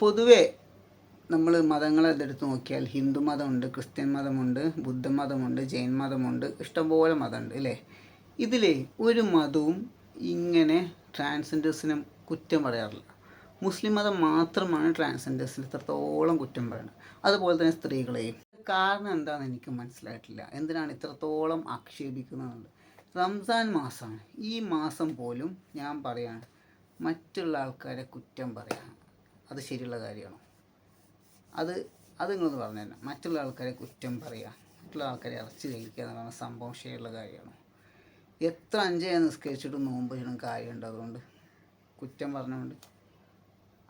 പൊതുവെ നമ്മൾ മതങ്ങളെ എടുത്ത് നോക്കിയാൽ ഹിന്ദു മതമുണ്ട് ക്രിസ്ത്യൻ മതമുണ്ട് ബുദ്ധമതമുണ്ട് ജൈൻ മതമുണ്ട് ഇഷ്ടംപോലെ മതമുണ്ട് അല്ലേ? ഇതിൽ ഒരു മതവും ഇങ്ങനെ ട്രാൻസ്ജെൻഡേഴ്സിനെ കുറ്റം പറയാറില്ല. മുസ്ലിം മതം മാത്രമാണ് ട്രാൻസ്ജെൻഡേഴ്സിന് ഇത്രത്തോളം കുറ്റം പറയുന്നത് അതുപോലെ തന്നെ സ്ത്രീകളെയും കാരണം എന്താണെന്ന് എനിക്ക് മനസ്സിലായിട്ടില്ല. എന്തിനാണ് ഇത്രത്തോളം ആക്ഷേപിക്കുന്നത് റംസാൻ മാസമാണ്. ഈ മാസം പോലും ഞാൻ പറയാണ് മറ്റുള്ള ആൾക്കാരെ കുറ്റം പറയാം. അത് ശരിയുള്ള കാര്യമാണോ? അത് അത് നിങ്ങളൊന്ന് പറഞ്ഞു തന്നെ മറ്റുള്ള ആൾക്കാരെ കുറ്റം പറയുക മറ്റുള്ള ആൾക്കാരെ ഇറച്ചി കഴിക്കുക എന്ന് പറയുന്ന സംഭവം ശരിയുള്ള കാര്യമാണോ? എത്ര അഞ്ചേ നിസ്കരിച്ചിട്ട് നോമ്പ് ചെയ്യണം കാര്യമുണ്ട് അതുകൊണ്ട്? കുറ്റം പറഞ്ഞുകൊണ്ട്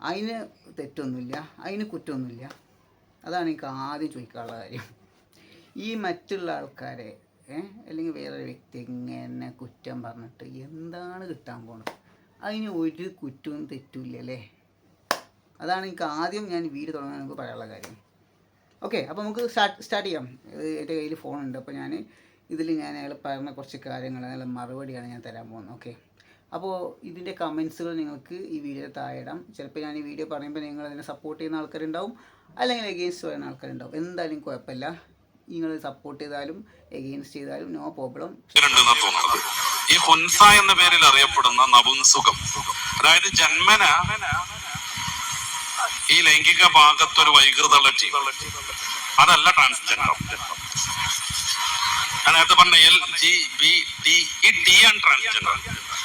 അതിന് തെറ്റൊന്നുമില്ല. അതിന് കുറ്റമൊന്നുമില്ല അതാണ് എനിക്ക് ആദ്യം ചോദിക്കാനുള്ള കാര്യം. ഈ മറ്റുള്ള ആൾക്കാരെ അല്ലെങ്കിൽ വേറൊരു വ്യക്തി എങ്ങനെ കുറ്റം പറഞ്ഞിട്ട് എന്താണ് കിട്ടാൻ പോണത്? അതിന് ഒരു കുറ്റവും തെറ്റുമില്ല അല്ലേ? അതാണ് എനിക്ക് ആദ്യം ഞാൻ വീട് തുടങ്ങാൻ നമുക്ക് പറയാനുള്ള കാര്യം. ഓക്കെ അപ്പോൾ നമുക്ക് സ്റ്റാർട്ട് സ്റ്റാർട്ട് ചെയ്യാം. എന്റെ കയ്യിൽ ഫോണുണ്ട് അപ്പോൾ ഞാൻ ഇതിൽ ഞാൻ അയാൾ പറഞ്ഞ കുറച്ച് കാര്യങ്ങൾ അയാൾ മറുപടിയാണ് ഞാൻ തരാൻ പോകുന്നത്. ഓക്കെ അപ്പോൾ ഇതിന്റെ കമൻസുകൾ നിങ്ങൾക്ക് ഈ വീഡിയോ താഴെ ഇടാം. ചിലപ്പോൾ ഞാൻ ഈ വീഡിയോ പറയുമ്പോൾ നിങ്ങൾ അതിനെ സപ്പോർട്ട് ചെയ്യുന്ന ആൾക്കാരുണ്ടാവും. അല്ലെങ്കിൽ എഗെയിൻസ്റ്റ് പറയുന്ന ആൾക്കാരുണ്ടാവും. എന്തായാലും കുഴപ്പമില്ല. നിങ്ങൾ സപ്പോർട്ട് ചെയ്താലും എഗെയിൻസ്റ്റ് ചെയ്താലും നോ പ്രോബ്ലം ഈ ഹുൻസ എന്ന പേരിൽ അറിയപ്പെടുന്ന നപുംസുഖം അതായത് ജന്മന ഈ ലൈംഗിക ഭാഗത്തൊരു വൈകൃതമുള്ള ജീവ അതല്ല ട്രാൻസ്ജെൻഡർ ഞാൻ നേരത്തെ പറഞ്ഞ എൽ ജി ബി ടി ഈ ടി ആണ് ട്രാൻസ്ജെൻഡർ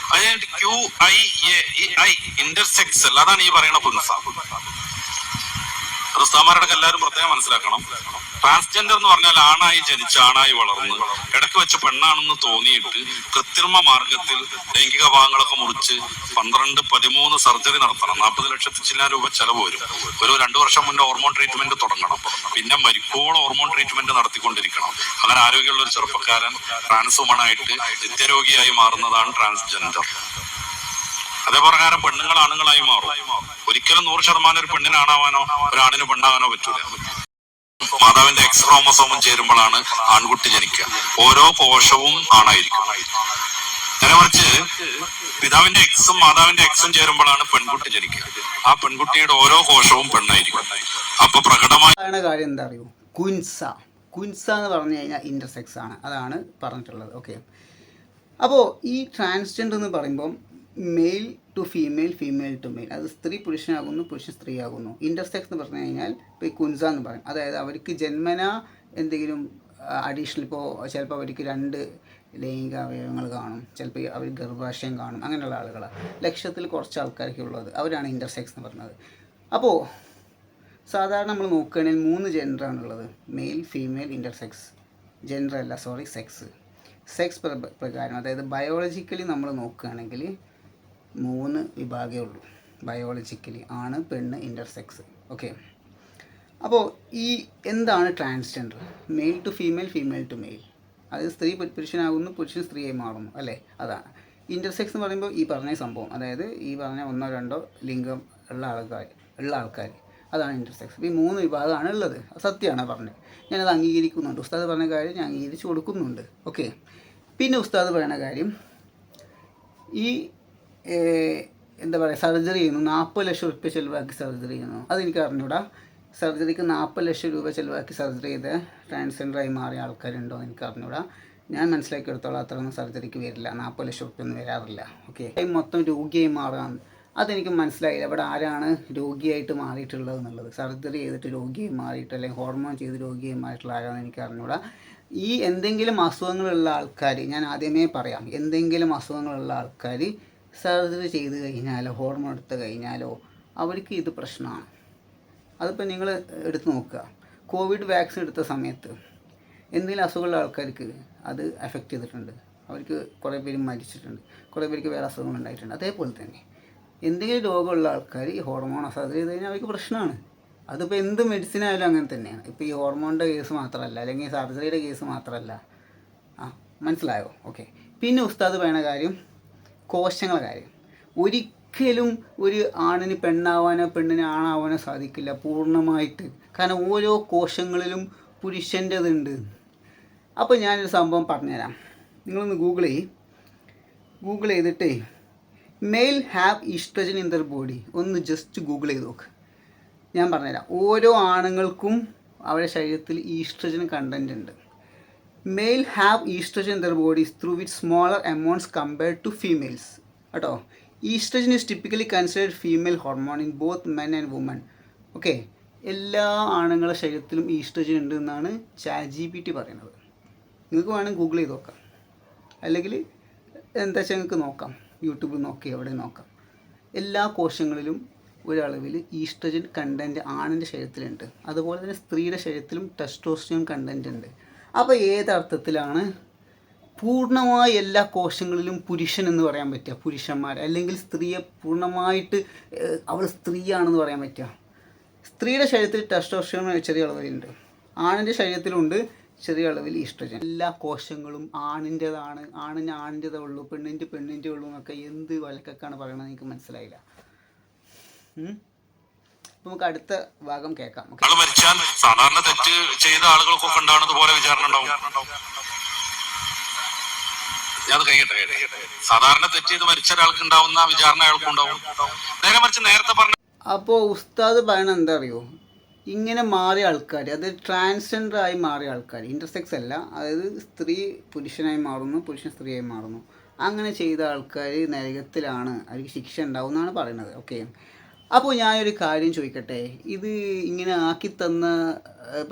അതായത് Q I A E I intersex അതാണ് ഈ പറയുന്ന ക്രിസ്താമാരുടെ എല്ലാവരും പ്രത്യേകം മനസ്സിലാക്കണം. ട്രാൻസ്ജെൻഡർ എന്ന് പറഞ്ഞാൽ ആണായി ജനിച്ച് ആണായി വളർന്ന് ഇടയ്ക്ക് വെച്ച് പെണ്ണാണെന്ന് തോന്നിയിട്ട് കൃത്രിമ മാർഗത്തിൽ ലൈംഗിക ഭാഗങ്ങളൊക്കെ മുറിച്ച് പന്ത്രണ്ട് പതിമൂന്ന് സർജറി നടത്തണം. നാൽപ്പത് ലക്ഷത്തി ചില്ലാൻ രൂപ ചെലവ് വരും. ഒരു രണ്ടു വർഷം മുന്നേ ഹോർമോൺ ട്രീറ്റ്മെന്റ് തുടങ്ങണം. പിന്നെ മരിക്കോളം ഹോർമോൺ ട്രീറ്റ്മെന്റ് നടത്തിക്കൊണ്ടിരിക്കണം. അങ്ങനെ ആരോഗ്യമുള്ള ഒരു ചെറുപ്പക്കാരൻ ട്രാൻസ് വുമണായിട്ട് നിത്യരോഗിയായി മാറുന്നതാണ് ട്രാൻസ്ജെൻഡർ അതേപ്രകാരം പെണ്ണുങ്ങൾ ആണുങ്ങളായി മാറും. ഒരിക്കലും നൂറ് ശതമാനം ഒരു പെണ്ണിനാണാവാനോ ആണിന് പെണ്ണാവാനോ പറ്റൂല. മാതാവിന്റെ എക്സ് ക്രോമസോമും ചേരുമ്പോഴാണ് ആൺകുട്ടി ജനിക്കുക. ഓരോ കോശവും ആണായിരിക്കും. നേരെ മറിച്ച് പിതാവിന്റെ എക്സും മാതാവിന്റെ എക്സും ചേരുമ്പോഴാണ് പെൺകുട്ടി ജനിക്കുക. ആ പെൺകുട്ടിയുടെ ഓരോ കോശവും പെണ്ണായിരിക്കും. അപ്പൊ പ്രകടമായ കാര്യം എന്താ അറിയൂ കുൻസ കുൻസ എന്ന് പറഞ്ഞു കഴിഞ്ഞാൽ ഇന്റർസെക്സ് ആണ്. അതാണ് പറഞ്ഞിട്ടുള്ളത്. ഓക്കെ അപ്പോൾ ഈ ട്രാൻസ്ജെൻഡർ എന്ന് പറയുമ്പം male to female female to male അത് സ്ത്രീ പുരുഷനാകുന്നു പുരുഷൻ സ്ത്രീയാകുന്നു. ഇന്റർസെക്സ് എന്ന് പറഞ്ഞു കഴിഞ്ഞാൽ ഇപ്പോൾ കുൻസ എന്ന് പറയും. അതായത് അവർക്ക് ജന്മന എന്തെങ്കിലും അഡീഷണൽ ഇപ്പോൾ ചിലപ്പോൾ അവർക്ക് രണ്ട് ലൈംഗിക അവയവങ്ങൾ കാണും. ചിലപ്പോൾ അവർ ഗർഭാശയം കാണും. അങ്ങനെയുള്ള ആളുകളാണ് ലക്ഷ്യത്തിൽ കുറച്ച് ആൾക്കാർക്ക് ഉള്ളത്. അവരാണ് ഇന്റർസെക്സ് എന്ന് പറഞ്ഞത്. അപ്പോൾ സാധാരണ നമ്മൾ നോക്കുകയാണെങ്കിൽ മൂന്ന് ജെൻഡറാണ് ഉള്ളത്. മെയിൽ ഫീമെയിൽ ഇന്റർസെക്സ് ജെൻഡർ അല്ല സോറി സെക്സ് സെക്സ് പ്രകാരം. അതായത് ബയോളജിക്കലി നമ്മൾ നോക്കുകയാണെങ്കിൽ മൂന്ന് വിഭാഗമേ ഉള്ളൂ. ബയോളജിക്കലി ആണ് പെണ്ണ് ഇന്റർസെക്സ് ഓക്കെ അപ്പോൾ ഈ എന്താണ് transgender male to female female to male അത് സ്ത്രീ പുരുഷനാകുന്നു പുരുഷൻ സ്ത്രീയായി മാറുന്നു അല്ലേ? അതാണ്. ഇന്റർസെക്സ് എന്ന് പറയുമ്പോൾ ഈ പറഞ്ഞ സംഭവം. അതായത് ഈ പറഞ്ഞ ഒന്നോ രണ്ടോ ലിംഗം ഉള്ള ആൾക്കാർ ഉള്ള ആൾക്കാർ അതാണ് ഇന്റർസെക്സ് ഈ മൂന്ന് വിഭാഗമാണ് ഉള്ളത്. സത്യമാണ് പറഞ്ഞത്. ഞാനത് അംഗീകരിക്കുന്നുണ്ട്. ഉസ്താദ് പറഞ്ഞ കാര്യം ഞാൻ അംഗീകരിച്ച് കൊടുക്കുന്നുണ്ട്. ഓക്കെ പിന്നെ ഉസ്താദ് പറയുന്ന കാര്യം ഈ എന്താ പറയുക സർജറി ചെയ്യുന്നു. നാൽപ്പത് ലക്ഷം റുപ്യ ചിലവാക്കി സർജറി ചെയ്യുന്നു. അതെനിക്ക് അറിഞ്ഞൂടാ. സർജറിക്ക് നാൽപ്പത് ലക്ഷം രൂപ ചിലവാക്കി സർജറി ചെയ്ത് ട്രാൻസ്ജെൻഡറായി മാറിയ ആൾക്കാരുണ്ടോ എനിക്ക് അറിഞ്ഞൂടാ. ഞാൻ മനസ്സിലാക്കിയെടുത്തോളം അത്രയൊന്നും സർജറിക്ക് വരില്ല. നാൽപ്പത് ലക്ഷം റുപ്യ ഒന്നും വരാറില്ല. ഓക്കെ മൊത്തം രോഗിയായി മാറാൻ അതെനിക്ക് മനസ്സിലായില്ല. ഇവിടെ ആരാണ് രോഗിയായിട്ട് മാറിയിട്ടുള്ളത് എന്നുള്ളത്. സർജറി ചെയ്തിട്ട് രോഗിയായി മാറിയിട്ട് അല്ലെങ്കിൽ ഹോർമോൺ ചെയ്ത് രോഗിയായി മാറിയിട്ടുള്ള ആരാണെന്ന് എനിക്ക് അറിഞ്ഞൂടാ. ഈ എന്തെങ്കിലും അസുഖങ്ങളുള്ള ആൾക്കാർ ഞാൻ ആദ്യമേ പറയാം. എന്തെങ്കിലും അസുഖങ്ങളുള്ള ആൾക്കാർ സർജറി ചെയ്ത് കഴിഞ്ഞാലോ ഹോർമോൺ എടുത്ത് കഴിഞ്ഞാലോ അവർക്ക് ഇത് പ്രശ്നമാണ്. അതിപ്പോൾ നിങ്ങൾ എടുത്ത് നോക്കുക. കോവിഡ് വാക്സിൻ എടുത്ത സമയത്ത് എന്തെങ്കിലും അസുഖമുള്ള ആൾക്കാർക്ക് അത് എഫക്റ്റ് ചെയ്തിട്ടുണ്ട്. അവർക്ക് കുറേ പേര് മരിച്ചിട്ടുണ്ട്. കുറേ പേർക്ക് വേറെ അസുഖങ്ങൾ ഉണ്ടായിട്ടുണ്ട്. അതേപോലെ തന്നെ എന്തെങ്കിലും രോഗമുള്ള ആൾക്കാർ ഈ ഹോർമോൺ സർജറി ചെയ്ത് കഴിഞ്ഞാൽ അവർക്ക് പ്രശ്നമാണ്. അതിപ്പോൾ എന്ത് മെഡിസിൻ ആയാലും അങ്ങനെ തന്നെയാണ്. ഇപ്പോൾ ഈ ഹോർമോണിന്റെ കേസ് മാത്രമല്ല അല്ലെങ്കിൽ സർജറിയുടെ കേസ് മാത്രമല്ല. ആ മനസ്സിലായോ? ഓക്കെ പിന്നെ ഉസ്താദ് പറയുന്ന കാര്യം കോശങ്ങളെ കാര്യം. ഒരിക്കലും ഒരു ആണിന് പെണ്ണാവാനോ പെണ്ണിന് ആണാവാനോ സാധിക്കില്ല പൂർണമായിട്ട്. കാരണം ഓരോ കോശങ്ങളിലും പുരുഷന്റെതുണ്ട്. അപ്പോൾ ഞാനൊരു സംഭവം പറഞ്ഞുതരാം. നിങ്ങളൊന്ന് ഗൂഗിൾ ചെയ്യ്. ഗൂഗിൾ ചെയ്തിട്ടേ male have oestrogen in their body. ഒന്ന് ജസ്റ്റ് ഗൂഗിൾ ചെയ്ത് നോക്ക്. ഞാൻ പറഞ്ഞുതരാം. ഓരോ ആണുങ്ങൾക്കും അവരുടെ ശരീരത്തിൽ ഈസ്ട്രജൻ കണ്ടന്റ് ഉണ്ട് male have oestrogen their bodies through with smaller amounts compared to females കേട്ടോ oestrogen is typically considered female hormone in both men and women okay എല്ലാ ആണുങ്ങളുടെ ശരീരത്തിലും ഈസ്ട്രജൻ ഉണ്ട് എന്നാണ് ചാറ്റ് ജി പി ടി പറയുന്നത്. നിങ്ങൾക്ക് വേണമെങ്കിൽ ഗൂഗിൾ ചെയ്ത് നോക്കാം. അല്ലെങ്കിൽ എന്താ വെച്ചാൽ നിങ്ങൾക്ക് നോക്കാം. യൂട്യൂബിൽ നോക്കി എവിടെ നോക്കാം. എല്ലാ കോശങ്ങളിലും ഒരളവിൽ ഈസ്ട്രജൻ കണ്ടന്റ് ആണിന്റെ ശരീരത്തിലുണ്ട്. അതുപോലെ തന്നെ സ്ത്രീയുടെ ശരീരത്തിലും ടെസ്റ്റോസ്റ്റിയോൺ കണ്ടന്റ് ഉണ്ട്. അപ്പോൾ ഏതർത്ഥത്തിലാണ് പൂർണമായ എല്ലാ കോശങ്ങളിലും പുരുഷൻ എന്ന് പറയാൻ പറ്റുക? പുരുഷന്മാർ. അല്ലെങ്കിൽ സ്ത്രീയെ പൂർണമായിട്ട് അവൾ സ്ത്രീയാണെന്ന് പറയാൻ പറ്റുക? സ്ത്രീയുടെ ശരീരത്തിൽ ടെസ്റ്റോസ്റ്റിറോൺ ചെറിയ അളവിലുണ്ട്. ആണിന്റെ ശരീരത്തിലുണ്ട് ചെറിയ അളവിൽ ഈസ്ട്രജൻ. എല്ലാ കോശങ്ങളും ആണിന്റെതാണ് ആണിന് ആണിന്റെതേ ഉള്ളൂ. പെണ്ണിന്റെ പെണ്ണിന്റെ ഉള്ളൂ എന്നൊക്കെ എന്ത് വലക്കൊക്കെയാണ് പറയണത് എനിക്ക് മനസ്സിലായില്ല. നമുക്ക് അടുത്ത ഭാഗം കേൾക്കാം മരിച്ചാൽ സാധാരണ തെറ്റ് ചെയ്ത ആളുകൾക്കൊക്കെ ഉണ്ടാവുന്നത് പോലെ വിചാരണ ഉണ്ടാവും. അത് കഴിയട്ടെ കഴിയട്ടെ. സാധാരണ തെറ്റ് ചെയ്ത് മരിച്ച ഒരാൾക്ക് ഉണ്ടാവുന്ന വിചാരണ അയാൾക്കും ഉണ്ടാവും. നേരെ മറിച്ച് നേരത്തെ പറഞ്ഞ അപ്പോൾ ഉസ്താദ് പറയണ എന്താ അറിയോ? ഇങ്ങനെ മാറിയ ആൾക്കാർ അത് ട്രാൻസ്ജെൻഡർ ആയി മാറിയ ആൾക്കാർ ഇന്റർസെക്സ് അല്ല അതായത് സ്ത്രീ പുരുഷനായി മാറുന്നു പുരുഷൻ സ്ത്രീയായി മാറുന്നു. അങ്ങനെ ചെയ്ത ആൾക്കാർ നരകത്തിലാണ് അവർക്ക് ശിക്ഷ ഉണ്ടാവും എന്നാണ് പറയുന്നത് ഓക്കെ? അപ്പോൾ ഞാനൊരു കാര്യം ചോദിക്കട്ടെ? ഇത് ഇങ്ങനെ ആക്കി തന്ന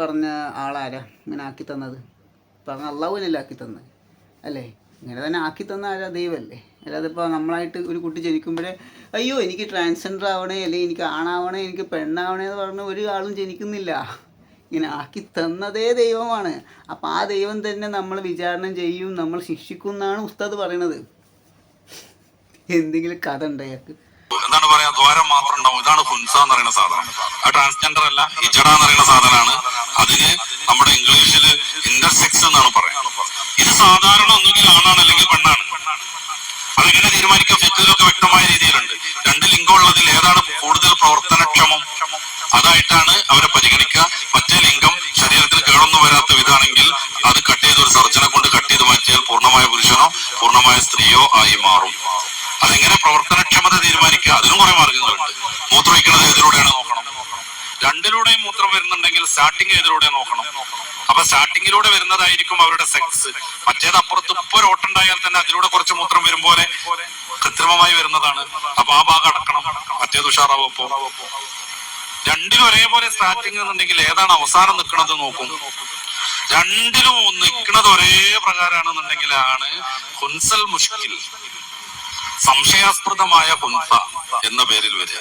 പറഞ്ഞ ആളാരാ? ഇങ്ങനെ ആക്കി തന്നത്? പറഞ്ഞ അള്ളാഹുവിനല്ലേ ആക്കി തന്നത് അല്ലേ? ഇങ്ങനെ തന്നെ ആക്കി തന്ന ആരാ? ദൈവമല്ലേ അല്ലാതെ ഇപ്പോൾ നമ്മളായിട്ട് ഒരു കുട്ടി ജനിക്കുമ്പോഴേ അയ്യോ എനിക്ക് ട്രാൻസ്ജെൻഡർ ആവണേ അല്ലെങ്കിൽ എനിക്ക് ആണാവണേ എനിക്ക് പെണ്ണാവണേ എന്ന് പറഞ്ഞ് ഒരു ആളും ജനിക്കുന്നില്ല. ഇങ്ങനെ ആക്കി തന്നതേ ദൈവമാണ്. അപ്പം ആ ദൈവം തന്നെ നമ്മൾ വിചാരണ ചെയ്യും നമ്മൾ ശിക്ഷിക്കും എന്നാണ് ഉസ്താദ് പറയണത്. എന്തെങ്കിലും കഥ ഉണ്ട് എന്താണ് പറയാ ദ്വാരം മാത്രം ഉണ്ടാവും. ഇതാണ് ഹുൻസ എന്ന് പറയുന്ന സാധനം. ആ ട്രാൻസ്ജെൻഡർ അല്ല ഇജഡ എന്ന് പറയുന്ന സാധനമാണ്. അതിന് നമ്മുടെ ഇംഗ്ലീഷിൽ ഇന്റർസെക്സ് എന്നാണ് പറയുന്നത് ഇത് സാധാരണ ഒന്നുകിൽ ആണാണ് അല്ലെങ്കിൽ പെണ്ണാണ്. അതെങ്ങനെ തീരുമാനിക്കാം? ഫിക്കിലൊക്കെ വ്യക്തമായ രീതിയിലുണ്ട്. രണ്ട് ലിംഗമുള്ളതിൽ ഏതാണ് കൂടുതൽ പ്രവർത്തനക്ഷമം? അതായിട്ടാണ് അവരെ പരിഗണിക്കുക. മറ്റേ ലിംഗം ശരീരത്തിൽ കേടൊന്നും വരാത്ത വിധാണെങ്കിൽ അത് കട്ട് ചെയ്ത് ഒരു സർജനെ കൊണ്ട് കട്ട് ചെയ്ത് മാറ്റിയാൽ പൂർണമായ പുരുഷനോ പൂർണമായ സ്ത്രീയോ ആയി മാറും. അതെങ്ങനെ പ്രവർത്തനക്ഷമത തീരുമാനിക്കുക. അതിനും കുറെ മാർഗങ്ങളുണ്ട്. മൂത്രമൊഴിക്കുന്നത് ഏതിലൂടെയാണ് നോക്കണം. രണ്ടിലൂടെയും മൂത്രം വരുന്നുണ്ടെങ്കിൽ സ്റ്റാർട്ടിങ് ഏതിലൂടെ നോക്കണം. അപ്പൊ സ്റ്റാർട്ടിങ്ങിലൂടെ വരുന്നതായിരിക്കും അവരുടെ സെക്സ് മറ്റേത് അപ്പുറത്ത് ഇപ്പൊ ഓട്ടുണ്ടായാൽ തന്നെ അതിലൂടെ കുറച്ച് മൂത്രം വരും പോലെ കൃത്രിമമായി വരുന്നതാണ്. അപ്പൊ ആ ഭാഗം അടക്കണം. മറ്റേത് ഉഷാറാവും അപ്പോ. രണ്ടിലും ഒരേപോലെ സ്റ്റാർട്ടിങ് എന്നുണ്ടെങ്കിൽ ഏതാണ് അവസാനം നിൽക്കുന്നത് നോക്കും. രണ്ടിലും നിൽക്കുന്നത് ഒരേ പ്രകാരമാണെന്നുണ്ടെങ്കിലാണ് ഹുൻസൽ മുഷ്കിൽ. സംശയാസ്പദമായ ഹുൻസ എന്ന പേരിൽ വരിക.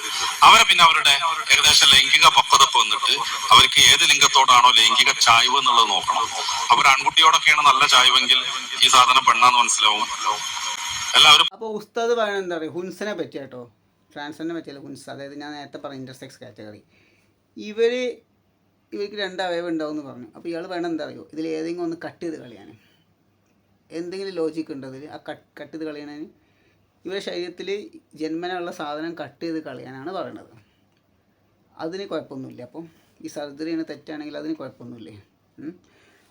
അവരെ പിന്നെ അവരുടെ ഏകദേശം ലൈംഗിക പക്വതപ്പ് വന്നിട്ട് അവർക്ക് ഏത് ലിംഗത്തോടാണോ ലൈംഗിക ചായ്വ് എന്നുള്ളത് നോക്കണം. അവർ ആൺകുട്ടിയോടൊക്കെയാണ് നല്ല ചായ്വെങ്കിൽ ഈ സാധനം പെണ്ണാന്ന് മനസ്സിലാവും. എല്ലാവരും അപ്പോൾ ഉസ്താദ് പറയുന്നത് എന്താ പറയുക ഹുൻസിനെ പറ്റി കേട്ടോ ട്രാൻസ്ജെൻഡറിനെ പറ്റിയല്ല ഹുൻസ്. അതായത് ഞാൻ നേരത്തെ പറഞ്ഞ ഇന്റർസെക്സ് കാറ്റഗറി ഇവർ ഇവർക്ക് രണ്ട് അവയവം ഉണ്ടാവും എന്ന് പറഞ്ഞു. അപ്പോൾ ഇയാൾ വേണം എന്താ അറിയോ ഇതിൽ ഏതെങ്കിലും ഒന്ന് കട്ട് ചെയ്ത് കളിയാണ്. എന്തെങ്കിലും ലോജിക്ക് ഉണ്ടോ അതിൽ ആ കട്ട് കട്ട് ചെയ്ത് കളയണതിന് ഇവരുടെ ശരീരത്തിൽ ജന്മനുള്ള സാധനം കട്ട് ചെയ്ത് കളയാനാണ് പറയണത്. അതിന് കുഴപ്പമൊന്നുമില്ല. അപ്പം ഈ സർജറിയാണ് തെറ്റാണെങ്കിൽ അതിന് കുഴപ്പമൊന്നുമില്ലേ.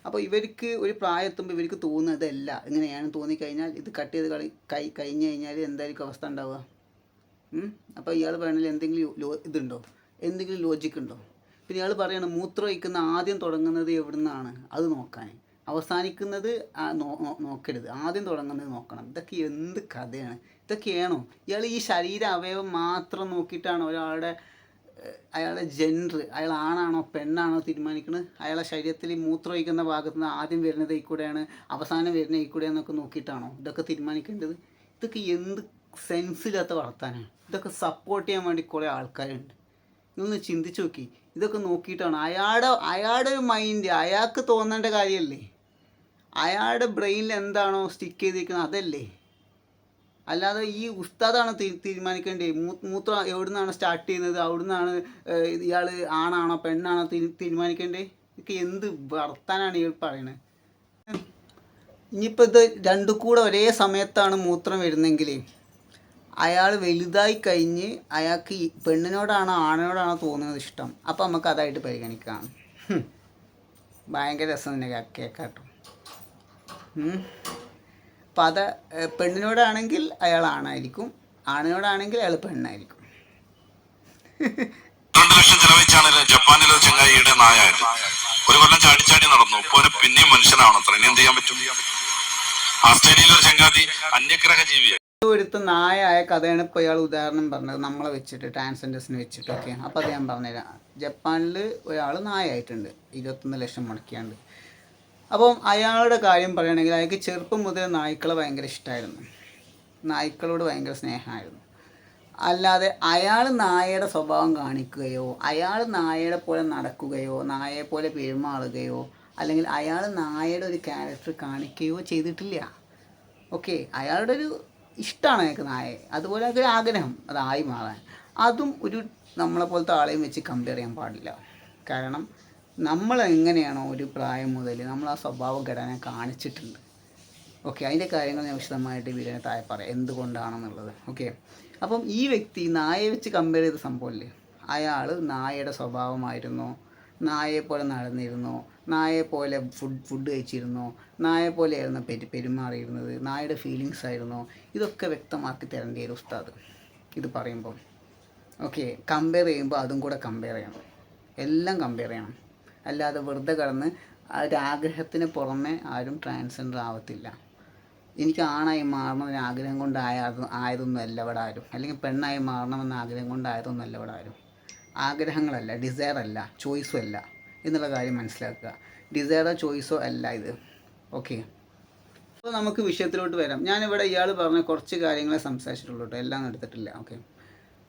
അപ്പോൾ ഇവർക്ക് ഒരു പ്രായം എത്തുമ്പോൾ ഇവർക്ക് തോന്നുന്നതല്ല ഇങ്ങനെയാണ് തോന്നിക്കഴിഞ്ഞാൽ ഇത് കട്ട് ചെയ്ത് കളി കൈ കഴിഞ്ഞ് കഴിഞ്ഞാൽ എന്തായിരിക്കും അവസ്ഥ ഉണ്ടാവുക? അപ്പോൾ ഇയാൾ പറയണതിൽ എന്തെങ്കിലും ലോ ഇതുണ്ടോ? എന്തെങ്കിലും ലോജിക്ക് ഉണ്ടോ? പിന്നെ ഇയാൾ പറയണം മൂത്രം ഒഴിക്കുന്ന ആദ്യം തുടങ്ങുന്നത് എവിടെ നിന്നാണ് അത് നോക്കാൻ. അവസാനിക്കുന്നത് നോക്കരുത്. ആദ്യം തുടങ്ങുന്നത് നോക്കണം. ഇതൊക്കെ എന്ത് കഥയാണ്? ഇതൊക്കെയാണോ? ഇയാൾ ഈ ശരീര അവയവം മാത്രം നോക്കിയിട്ടാണ് ഒരാളുടെ അയാളുടെ ജെൻഡർ അയാൾ ആണാണോ പെണ്ണാണോ തീരുമാനിക്കുന്നത്? അയാളെ ശരീരത്തിൽ മൂത്രം ഒഴിക്കുന്ന ഭാഗത്ത് നിന്ന് ആദ്യം വരുന്നത് ഈ കൂടെയാണ് അവസാനം വരുന്നത് ഈ കൂടെയാണെന്നൊക്കെ നോക്കിയിട്ടാണോ ഇതൊക്കെ തീരുമാനിക്കേണ്ടത്? ഇതൊക്കെ എന്ത് സെൻസില്ലാത്ത വർത്താനാണ് ഇതൊക്കെ സപ്പോർട്ട് ചെയ്യാൻ വേണ്ടി കുറേ ആൾക്കാരുണ്ട്. ഇതൊന്ന് ചിന്തിച്ച് നോക്കി. ഇതൊക്കെ നോക്കിയിട്ടാണ്. അയാളുടെ അയാളുടെ ഒരു മൈൻഡ് അയാൾക്ക് തോന്നേണ്ട കാര്യമല്ലേ അയാളുടെ ബ്രെയിനിൽ എന്താണോ സ്റ്റിക്ക് ചെയ്തിരിക്കുന്നത് അതല്ലേ? അല്ലാതെ ഈ ഉസ്താദാണ് തീരുമാനിക്കേണ്ടത് മൂത്ര എവിടെ നിന്നാണ് സ്റ്റാർട്ട് ചെയ്യുന്നത് അവിടെ നിന്നാണ് ഇയാൾ ആണാണോ പെണ്ണാണോ തീരുമാനിക്കേണ്ടത് ഇതൊക്കെ എന്ത് വർത്താനാണ് ഇയാൾ പറയണത് ഇനിയിപ്പോൾ ഇത് രണ്ടു കൂടെ ഒരേ സമയത്താണ് മൂത്രം വരുന്നെങ്കിൽ അയാൾ വലുതായി കഴിഞ്ഞ് അയാൾക്ക് ഈ പെണ്ണിനോടാണോ ആണിനോടാണോ തോന്നുന്നത് ഇഷ്ടം? അപ്പോൾ നമുക്ക് അതായിട്ട് പരിഗണിക്കാം. ഭയങ്കര രസം തന്നെ കേൾക്കാട്ടോ അപ്പം അത് പെണ്ണിനോടാണെങ്കിൽ അയാൾ ആണായിരിക്കും. ആണിനോടാണെങ്കിൽ അയാൾ പെണ്ണായിരിക്കും. രണ്ട് ലക്ഷം ചെലവഴിച്ചാണല്ലോ ജപ്പാനിലെ ഒരു ചങ്ങായിയുടെ നായായത് ഒരു കൊല്ലം ചാടിച്ചാടി നടന്നു. ഇപ്പൊ ഒരു പിന്നെയും മനുഷ്യനാണ് അത്ര. ഇനി എന്ത് ചെയ്യാൻ പറ്റും? ആസ്ട്രേലിയയിലെ ഒരു ചങ്ങാതി അന്യഗ്രഹ ജീവിയായി ഒരുത്ത നായായ കഥയാണ് ഇപ്പോൾ ഇയാൾ ഉദാഹരണം പറഞ്ഞത്. നമ്മളെ വെച്ചിട്ട് ട്രാൻസ്ജെൻഡേഴ്സിനെ വെച്ചിട്ടൊക്കെ അപ്പോൾ അത് ഞാൻ പറഞ്ഞുതരാം. ജപ്പാനിൽ ഒരാൾ നായായിട്ടുണ്ട്. ഇരുപത്തൊന്ന് ലക്ഷം മുടക്കിയാണ്ട്. അപ്പം അയാളുടെ കാര്യം പറയുകയാണെങ്കിൽ അയാൾക്ക് ചെറുപ്പം മുതൽ നായ്ക്കളെ ഭയങ്കര ഇഷ്ടമായിരുന്നു നായ്ക്കളോട് ഭയങ്കര സ്നേഹമായിരുന്നു. അല്ലാതെ അയാൾ നായയുടെ സ്വഭാവം കാണിക്കുകയോ അയാൾ നായയുടെ പോലെ നടക്കുകയോ നായയെ പോലെ പെരുമാറുകയോ അല്ലെങ്കിൽ അയാൾ നായയുടെ ഒരു ക്യാരക്ടർ കാണിക്കുകയോ ചെയ്തിട്ടില്ല. ഓക്കെ അയാളുടെ ഒരു ഇഷ്ടമാണ് എനിക്ക് നായയെ അതുപോലെ ഒരു ആഗ്രഹം അതായി മാറാൻ. അതും ഒരു നമ്മളെ പോലത്തെ ആളെയും വെച്ച് കമ്പയർ ചെയ്യാൻ പാടില്ല. കാരണം നമ്മൾ എങ്ങനെയാണോ ഒരു പ്രായം മുതൽ നമ്മൾ ആ സ്വഭാവ ഘടന കാണിച്ചിട്ടുണ്ട്. ഓക്കെ അതിന്റെ കാര്യങ്ങൾ ഞാൻ വിശദമായിട്ട് വീടിനെ താഴെ പറയാം. എന്തുകൊണ്ടാണെന്നുള്ളത്. ഓക്കെ അപ്പം ഈ വ്യക്തി നായയെ വെച്ച് കമ്പയർ ചെയ്ത സംഭവമില്ലേ അയാൾ നായയുടെ സ്വഭാവമായിരുന്നോ നായയെ പോലെ നടന്നിരുന്നോ നായയെ പോലെ ഫുഡ് ഫുഡ് കഴിച്ചിരുന്നോ? നായയെ പോലെയായിരുന്നു പെരു പെരുമാറിയിരുന്നത്? നായയുടെ ഫീലിങ്സ് ആയിരുന്നോ? ഇതൊക്കെ വ്യക്തമാക്കി തരേണ്ടി വരും ഉസ്താദ് ഇത് പറയുമ്പം. ഓക്കെ കമ്പയർ ചെയ്യുമ്പോൾ അതും കൂടെ കമ്പയർ ചെയ്യണം. എല്ലാം കമ്പയർ ചെയ്യണം. അല്ലാതെ വെറുതെ കടന്ന് ആ ഒരു ആഗ്രഹത്തിന് പുറമെ ആരും ട്രാൻസ്ജെൻഡർ ആവത്തില്ല. എനിക്ക് ആണായി മാറണമെന്ന ആഗ്രഹം കൊണ്ട് ആയത് ആയതൊന്നും അല്ല ഇവിടെ ആരും. അല്ലെങ്കിൽ പെണ്ണായി മാറണമെന്ന ആഗ്രഹം കൊണ്ട് ആയതൊന്നും അല്ല ഇവിടെ ആരും. ആഗ്രഹങ്ങളല്ല ഡിസയർ അല്ല ചോയ്സും അല്ല. എന്നുള്ള കാര്യം മനസ്സിലാക്കുക. ഡിസയറോ ചോയ്സോ അല്ല ഇത്. ഓക്കെ അപ്പോൾ നമുക്ക് വിഷയത്തിലോട്ട് വരാം. ഞാനിവിടെ ഇയാൾ പറഞ്ഞ കുറച്ച് കാര്യങ്ങളെ സംസാരിച്ചിട്ടുള്ളൂ കേട്ടോ. എല്ലാം എടുത്തിട്ടില്ല. ഓക്കെ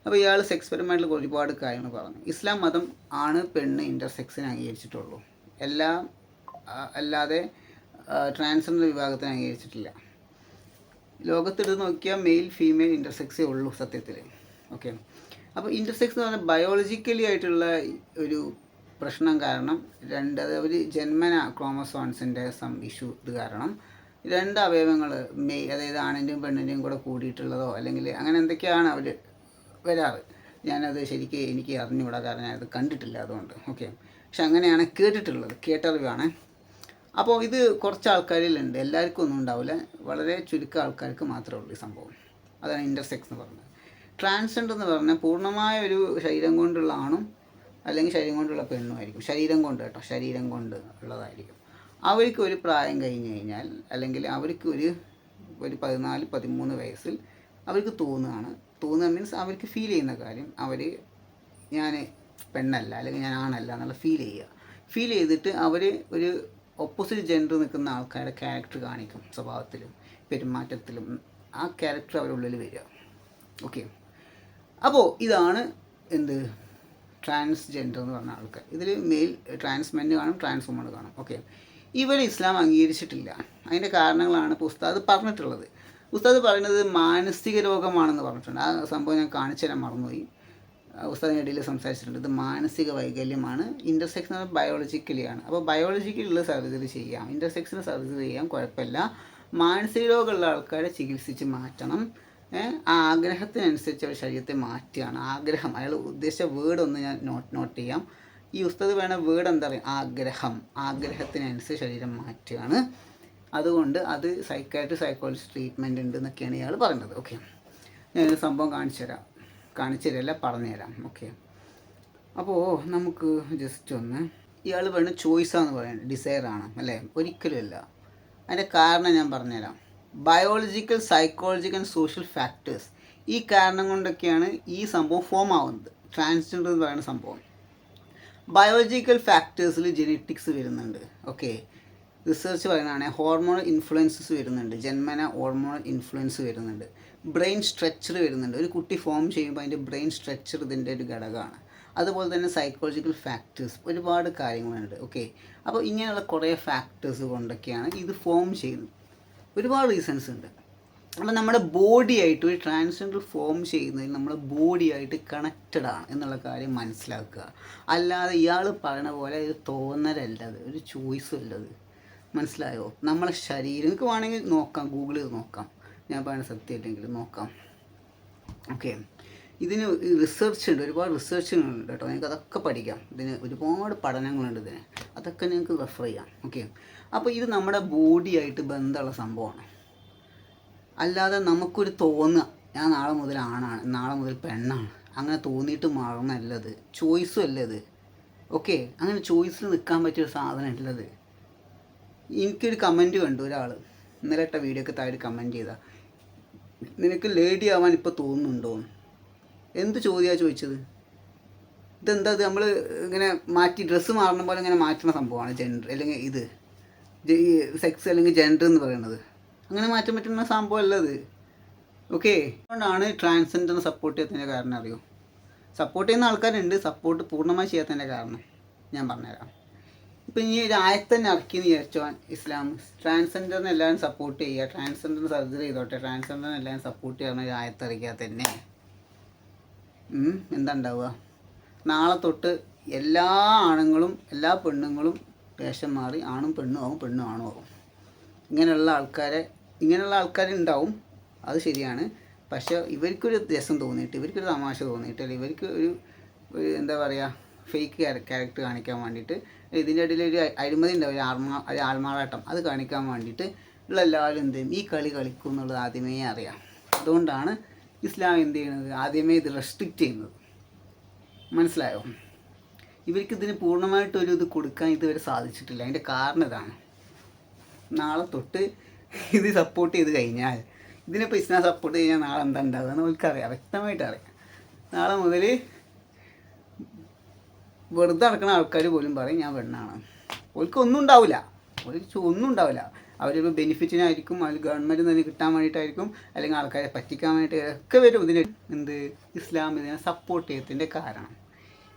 അപ്പോൾ ഇയാൾ സെക്സ് പരമായിട്ടുള്ള ഒരുപാട് കാര്യങ്ങൾ പറഞ്ഞു. ഇസ്ലാം മതം ആണ് പെണ്ണ് ഇന്റർസെക്സിനെ അംഗീകരിച്ചിട്ടുള്ളൂ. എല്ലാ അല്ലാതെ ട്രാൻസ്ജെൻഡർ വിഭാഗത്തിന് അംഗീകരിച്ചിട്ടില്ല. ലോകത്തെടുത്ത് നോക്കിയാൽ മെയിൽ ഫീമെയിൽ ഇന്റർസെക്സേ ഉള്ളൂ സത്യത്തിൽ ഓക്കെ അപ്പോൾ ഇന്റർസെക്സ് എന്ന് പറഞ്ഞാൽ ബയോളജിക്കലി ആയിട്ടുള്ള ഒരു പ്രശ്നം കാരണം രണ്ട് ഒരു ജന്മന ക്രോമസോൺസിന്റെ സം ഇഷ്യൂ ഇത് കാരണം. രണ്ട് അവയവങ്ങൾ മെയ് അതായത് ആണിന്റെയും പെണ്ണിന്റെയും കൂടെ കൂടിയിട്ടുള്ളതോ അല്ലെങ്കിൽ അങ്ങനെ എന്തൊക്കെയാണ് അവർ വരാറ്? ഞാനത് ശരിക്കും എനിക്ക് അറിഞ്ഞുകൂടാ കാരണം ഞാനത് കണ്ടിട്ടില്ല അതുകൊണ്ട്. ഓക്കെ. പക്ഷെ അങ്ങനെയാണ് കേട്ടിട്ടുള്ളത്. കേട്ടറിവാണ്. അപ്പോൾ ഇത് കുറച്ച് ആൾക്കാരിലുണ്ട്. എല്ലാവർക്കും ഒന്നും ഉണ്ടാവില്ല. വളരെ ചുരുക്കം ആൾക്കാർക്ക് മാത്രമേ ഉള്ളൂ ഈ സംഭവം. അതാണ് ഇന്റർസെക്സ് എന്ന് പറയുന്നത് ട്രാൻസ്ജെൻഡർ എന്ന് പറഞ്ഞാൽ പൂർണമായ ഒരു ശരീരം കൊണ്ടുള്ള ആണും അല്ലെങ്കിൽ ശരീരം കൊണ്ടുള്ള പെണ്ണുമായിരിക്കും. ശരീരം കൊണ്ട് കേട്ടോ ശരീരം കൊണ്ട് ഉള്ളതായിരിക്കും. അവർക്ക് ഒരു പ്രായം കഴിഞ്ഞ് കഴിഞ്ഞാൽ അല്ലെങ്കിൽ അവർക്ക് ഒരു ഒരു പതിനാല് പതിമൂന്ന് വയസ്സിൽ അവർക്ക് തോന്നുകയാണ്. തോന്നുക മീൻസ് അവർക്ക് ഫീൽ ചെയ്യുന്ന കാര്യം അവർ ഞാൻ പെണ്ണല്ല അല്ലെങ്കിൽ ഞാൻ ആണല്ല എന്നുള്ള ഫീൽ ചെയ്യുക. ഫീൽ ചെയ്തിട്ട് അവർ ഒരു ഓപ്പോസിറ്റ് ജെൻഡർ നിൽക്കുന്ന ആൾക്കാരുടെ ക്യാരക്ടർ കാണിക്കും സ്വഭാവത്തിലും പെരുമാറ്റത്തിലും. ആ ക്യാരക്ടർ അവരുടെ ഉള്ളിൽ വരിക. ഓക്കെ അപ്പോൾ ഇതാണ് എന്ത് ട്രാൻസ്ജെൻഡർ എന്ന് പറഞ്ഞ ആൾക്ക് ഇതിൽ മെയിൽ ട്രാൻസ്മെൻ കാണും ട്രാൻസ് വുമൺ കാണും. ഓക്കെ ഇവർ ഇസ്ലാം അംഗീകരിച്ചിട്ടില്ല. അതിന്റെ കാരണങ്ങളാണ് ഉസ്താദ് പറഞ്ഞിട്ടുള്ളത്. ഉസ്താദ് പറയുന്നത് മാനസിക രോഗമാണെന്ന് പറഞ്ഞിട്ടുണ്ട്. ആ സംഭവം ഞാൻ കാണിച്ചു തരാൻ മറന്നുപോയി. ഉസ്താദിനിടയിൽ സംസാരിച്ചിട്ടുണ്ട്. ഇത് മാനസിക വൈകല്യമാണ്. ഇന്റർസെക്സ് എന്ന് പറഞ്ഞാൽ ബയോളജിക്കലി ആണ് അപ്പോൾ ബയോളജിക്കലുള്ള സർജറി ചെയ്യാം. ഇന്റർസെക്സിന് സർജറി ചെയ്യാം. കുഴപ്പമില്ല. മാനസിക രോഗമുള്ള ആൾക്കാരെ ചികിത്സിച്ച് മാറ്റണം. ആ ആഗ്രഹത്തിനനുസരിച്ച് അവർ ശരീരത്തെ മാറ്റുകയാണ്. ആഗ്രഹം അയാൾ ഉദ്ദേശിച്ച വേർഡ് ഒന്ന് ഞാൻ നോട്ട് നോട്ട് ചെയ്യാം. ഈ ഉസ്തത് വേണ വേർഡ് എന്താ പറയുക? ആഗ്രഹം. ആഗ്രഹത്തിനനുസരിച്ച് ശരീരം മാറ്റുകയാണ്. അതുകൊണ്ട് അത് സൈക്കാട്രി സൈക്കോളജി ട്രീറ്റ്മെന്റ് ഉണ്ട് എന്നൊക്കെയാണ് ഇയാൾ പറയുന്നത് ഓക്കെ ഞാനൊരു സംഭവം കാണിച്ചു തരാം. കാണിച്ചു തരല്ല പറഞ്ഞു തരാം. ഓക്കെ അപ്പോൾ നമുക്ക് ജസ്റ്റ് ഒന്ന് ഇയാൾ പറയുന്നത് ചോയ്സാന്ന് പറയുന്നത് ഡിസയർ ആണ് അല്ലേ? ഒരിക്കലുമല്ല അതിന്റെ കാരണം ഞാൻ പറഞ്ഞുതരാം. Biological psychological and social factors ഈ കാരണം കൊണ്ടൊക്കെയാണ് ഈ സംഭവം ഫോം ആവുന്നത്. ട്രാൻസ്ജെൻഡർ എന്ന് പറയുന്ന സംഭവം. ബയോളജിക്കൽ ഫാക്ടേഴ്സിൽ ജെനറ്റിക്സ് വരുന്നുണ്ട്. ഓക്കെ റിസർച്ച് പറയുന്നതാണ് ഹോർമോണൽ ഇൻഫ്ലുവൻസസ് വരുന്നുണ്ട്. ജന്മന ഹോർമോണൽ ഇൻഫ്ലുവൻസ് വരുന്നുണ്ട്. ബ്രെയിൻ സ്ട്രക്ചർ വരുന്നുണ്ട്. ഒരു കുട്ടി ഫോം ചെയ്യുമ്പോൾ അതിന്റെ ബ്രെയിൻ സ്ട്രക്ചർ ഇതിന്റെ ഒരു ഘടകമാണ്. അതുപോലെ തന്നെ സൈക്കോളജിക്കൽ ഫാക്ടേഴ്സ് ഒരുപാട് കാര്യങ്ങളുണ്ട്. ഓക്കെ അപ്പോൾ ഇങ്ങനെയുള്ള കുറേ ഫാക്ടേഴ്സ് കൊണ്ടൊക്കെയാണ് ഇത് ഫോം ചെയ്യുന്നത്. ഒരുപാട് റീസൺസ് ഉണ്ട്. അപ്പോൾ നമ്മുടെ ബോഡിയായിട്ട് ഒരു ട്രാൻസ്ജെൻഡർ ഫോം ചെയ്യുന്നതിൽ നമ്മുടെ ബോഡിയായിട്ട് കണക്റ്റഡ് ആണ് എന്നുള്ള കാര്യം മനസ്സിലാക്കുക. അല്ലാതെ ഇയാൾ പറയണ പോലെ ഒരു തോന്നലല്ലത് ഒരു ചോയ്സ് അല്ലത് മനസ്സിലായോ? നമ്മളെ ശരീരം നിങ്ങൾക്ക് വേണമെങ്കിൽ നോക്കാം ഗൂഗിൾ ചെയ്ത് നോക്കാം. ഞാൻ പറയുന്ന സത്യമായിട്ടെങ്കിൽ നോക്കാം. ഓക്കെ ഇതിന് റിസർച്ച് ഉണ്ട് ഒരുപാട് റിസർച്ചുകളുണ്ട് കേട്ടോ. നിങ്ങൾക്ക് അതൊക്കെ പഠിക്കാം. ഇതിന് ഒരുപാട് പഠനങ്ങളുണ്ട് ഇതിന്. അതൊക്കെ നിങ്ങൾക്ക് റെഫർ ചെയ്യാം. ഓക്കെ അപ്പോൾ ഇത് നമ്മുടെ ബോഡിയായിട്ട് ബന്ധമുള്ള സംഭവമാണ്. അല്ലാതെ നമുക്കൊരു തോന്നുക ഞാൻ നാളെ മുതൽ ആണാണ് നാളെ മുതൽ പെണ്ണാണ്. അങ്ങനെ തോന്നിയിട്ട് മാറുന്നല്ലത് ചോയ്സും അല്ലത് ഓക്കെ അങ്ങനെ ചോയ്സിൽ നിൽക്കാൻ പറ്റിയ ഒരു സാധനം അല്ലത് എനിക്കൊരു കമന്റ് കണ്ടു ഒരാൾ ഇന്നലെ ഇട്ട വീഡിയോക്ക് താഴെ കമന്റ് ചെയ്താൽ നിനക്ക് ലേഡി ആവാൻ ഇപ്പോൾ തോന്നുന്നുണ്ടോ? എന്ത് ചോദ്യമാണ് ചോദിച്ചത്? ഇതെന്താ ഇത്? നമ്മൾ ഇങ്ങനെ മാറ്റി ഡ്രസ്സ് മാറുന്ന പോലെ ഇങ്ങനെ മാറ്റുന്ന സംഭവമാണ് ജെൻഡർ അല്ലെങ്കിൽ ഇത്. സെക്സ് അല്ലെങ്കിൽ ജെൻഡർ എന്ന് പറയുന്നത് അങ്ങനെ മാറ്റാൻ പറ്റുന്ന സംഭവം അല്ലത് ഓക്കെ അതുകൊണ്ടാണ് ട്രാൻസ്ജെൻഡറിനെ സപ്പോർട്ട് ചെയ്യാത്തതിന്റെ കാരണം അറിയോ? സപ്പോർട്ട് ചെയ്യുന്ന ആൾക്കാരുണ്ട്. സപ്പോർട്ട് പൂർണമായി ചെയ്യാത്തതിന്റെ കാരണം ഞാൻ പറഞ്ഞുതരാം. ഇപ്പം ഇനി ഒരു ആയത്തന്നെ ഇറക്കി എന്ന് വിചാരിച്ചോ ഇസ്ലാം. ട്രാൻസ്ജെൻഡറിനെ എല്ലാവരും സപ്പോർട്ട് ചെയ്യുക. ട്രാൻസ്ജെൻഡറിന് സർജറി ചെയ്തോട്ടെ. ട്രാൻസ്ജെൻഡറിനെ എല്ലാവരും സപ്പോർട്ട് ചെയ്യാൻ ഒരു ആയത്തിറക്കിയാൽ തന്നെ. എന്താ ഉണ്ടാവുക? നാളെ തൊട്ട് എല്ലാ ആണുങ്ങളും എല്ലാ പെണ്ണുങ്ങളും വേഷം മാറി ആണും പെണ്ണും ആവും പെണ്ണും ആണും ആവും. ഇങ്ങനെയുള്ള ആൾക്കാരെ ഇങ്ങനെയുള്ള ആൾക്കാരുണ്ടാവും അത് ശരിയാണ്. പക്ഷേ ഇവർക്കൊരു രസം തോന്നിയിട്ട് ഇവർക്കൊരു തമാശ തോന്നിയിട്ട് അല്ലെങ്കിൽ ഇവർക്ക് ഒരു എന്താ പറയുക ഫേക്ക് ക്യാരക്ടർ കാണിക്കാൻ വേണ്ടിയിട്ട് ഇതിന്റെ ഇടയിൽ ഒരു അഴിമതി ഉണ്ടാവും ഒരു ആൾമാ ഒരു ആൾമാറാട്ടം അത് കാണിക്കാൻ വേണ്ടിയിട്ട് ഉള്ള എല്ലാവരും എന്ത് ചെയ്യും? ഈ കളി കളിക്കും എന്നുള്ളത് ആദ്യമേ അറിയാം. അതുകൊണ്ടാണ് ഇസ്ലാം എന്ത് ചെയ്യുന്നത്? ആദ്യമേ ഇത് റെസ്ട്രിക്റ്റ് ചെയ്യുന്നത്. മനസ്സിലായോ? ഇവർക്ക് ഇതിന് പൂർണമായിട്ട് ഒരു ഇത് കൊടുക്കാൻ ഇതുവരെ സാധിച്ചിട്ടില്ല. അതിന്റെ കാരണം ഇതാണ്. നാളെ തൊട്ട് ഇത് സപ്പോർട്ട് ചെയ്ത് കഴിഞ്ഞാൽ ഇതിനെ ഇസ്ലാം സപ്പോർട്ട് ചെയ്യാൻ നാളെ എന്താ ഉണ്ടാകുക എന്ന് അവർക്കറിയാം വ്യക്തമായിട്ട് അറിയാം. നാളെ മുതൽ വെറുതെ നടക്കുന്ന ആൾക്കാർ പോലും പറയും ഞാൻ വെണ്ണാണ് ഓർക്ക് ഒന്നും ഉണ്ടാവില്ല ഓർക്ക് ഒന്നും ഉണ്ടാവില്ല അവരൊരു ബെനിഫിറ്റിനായിരിക്കും അതിൽ ഗവൺമെന്റ് നിന്ന് കിട്ടാൻ വേണ്ടിയിട്ടായിരിക്കും അല്ലെങ്കിൽ ആൾക്കാരെ പറ്റിക്കാൻ വേണ്ടിയിട്ട് ഒക്കെ വരും. ഇതിന് എന്ത്? ഇസ്ലാം ഇതിനെ സപ്പോർട്ട് ചെയ്യത്തിന്റെ കാരണം.